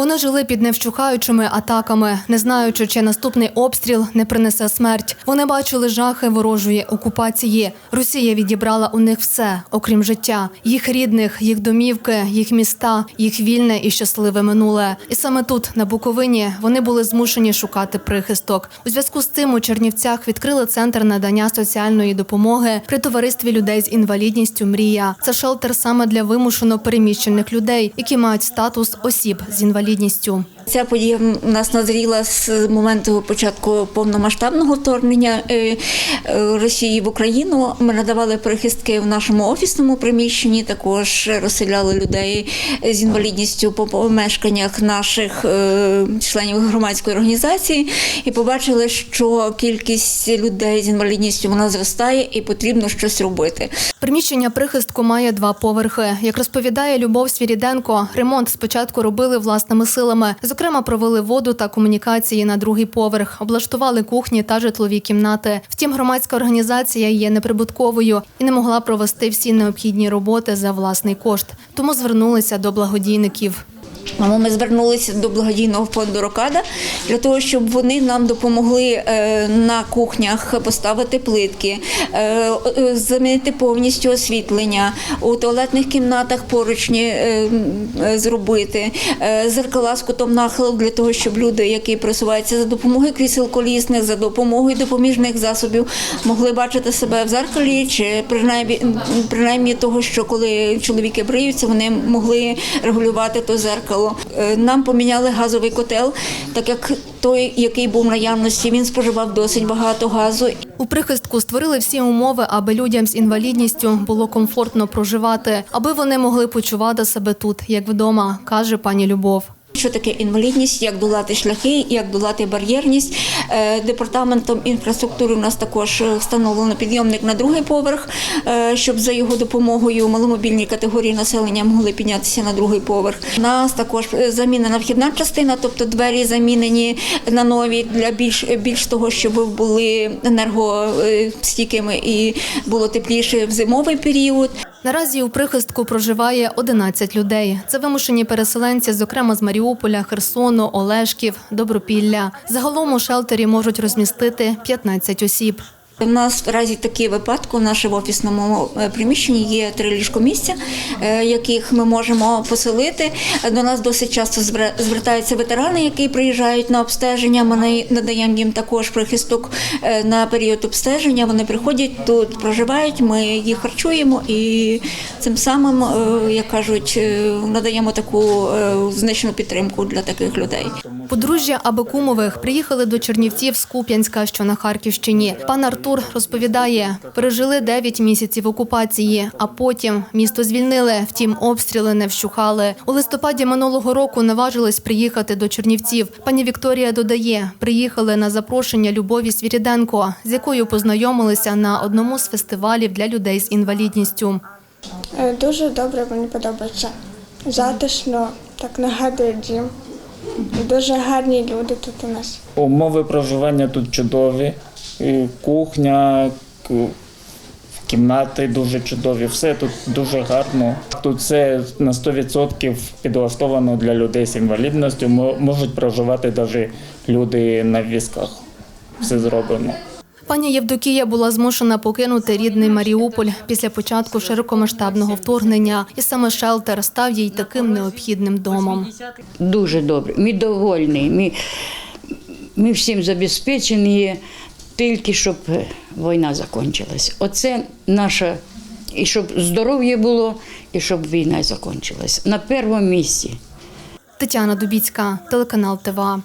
Вони жили під невщухаючими атаками, не знаючи, чи наступний обстріл не принесе смерть. Вони бачили жахи ворожої окупації. Росія відібрала у них все, окрім життя, їх рідних, їх домівки, їх міста, їх вільне і щасливе минуле. І саме тут, на Буковині, вони були змушені шукати прихисток. У зв'язку з цим у Чернівцях відкрили центр надання соціальної допомоги при товаристві людей з інвалідністю Мрія. Це шелтер саме для вимушено переміщених людей, які мають статус осіб з інвалідністю інвалідністю. Ця подія в нас назріла з моменту початку повномасштабного вторгнення е, е, Росії в Україну. Ми надавали прихистки в нашому офісному приміщенні. Також розселяли людей з інвалідністю по помешканнях наших е, членів громадської організації і побачили, що кількість людей з інвалідністю вона зростає і потрібно щось робити. Приміщення прихистку має два поверхи. Як розповідає Любов Свіріденко, ремонт спочатку робили власними силами. Зокрема, провели воду та комунікації на другий поверх, облаштували кухні та житлові кімнати. Втім, громадська організація є неприбутковою і не могла провести всі необхідні роботи за власний кошт. Тому звернулися до благодійників. Тому ми звернулися до благодійного фонду Рокада для того, щоб вони нам допомогли е, на кухнях поставити плитки, е, е, замінити повністю освітлення, у туалетних кімнатах поручні зробити, зеркала з кутом нахилу для того, щоб люди, які просуваються за допомогою крісел колісних, за допомогою допоміжних засобів, могли бачити себе в зеркалі, чи принаймні, принаймні того, що коли чоловіки бриються, вони могли регулювати то зеркало. Е, Нам поміняли газовий котел, так як той, який був в наявності, він споживав досить багато газу. У прихистку створили всі умови, аби людям з інвалідністю було комфортно проживати, аби вони могли почувати себе тут, як вдома, каже пані Любов. Що таке інвалідність, як долати шляхи, як долати бар'єрність. Е, Департаментом інфраструктури у нас також е, встановлено підйомник на другий поверх, е, щоб за його допомогою маломобільні категорії населення могли піднятися на другий поверх. У нас також замінена вхідна частина, тобто двері замінені на нові для більш більш того, щоб були енергостійкими і було тепліше в зимовий період. Наразі у прихистку проживає 11 людей. Це вимушені переселенці, зокрема з Маріуполя, Херсону, Олешків, Добропілля. Загалом у шелтері можуть розмістити 15 осіб. У нас в разі такі випадки в нашому офісному е, приміщенні є три ліжкомісця, е, яких ми можемо поселити. До нас досить часто звер- звертаються ветерани, які приїжджають на обстеження. Ми на- надаємо їм також прихисток е, на період обстеження. Вони приходять тут, проживають. Ми їх харчуємо і цим самим, як кажуть, надаємо таку значну підтримку для таких людей. Подружжя Абекумових приїхали до Чернівців з Куп'янська, що на Харківщині. Пан Артур розповідає, пережили 9 місяців окупації, а потім місто звільнили. Втім, обстріли не вщухали. У листопаді минулого року наважились приїхати до Чернівців. Пані Вікторія додає, приїхали на запрошення Любові Свіріденко, з якою познайомилися на одному з фестивалів для людей з інвалідністю. Е, Дуже добре мені подобається. Затишно, так нагадує дім. Дуже гарні люди тут у нас. Умови проживання тут чудові, кухня, кімнати дуже чудові. Все тут дуже гарно. Тут все на 100% підлаштовано для людей з інвалідністю. Мо- Можуть проживати навіть люди на візках. Все зроблено. Пані Євдокія була змушена покинути рідний Маріуполь після початку широкомасштабного вторгнення, і саме шелтер став їй таким необхідним домом. Дуже добре. Ми довольні. Ми, ми всім забезпечені, тільки щоб війна закінчилась. Оце наша, і щоб здоров'я було, і щоб війна закінчилась. На першому місці. Тетяна Дубіцька, телеканал ТВА.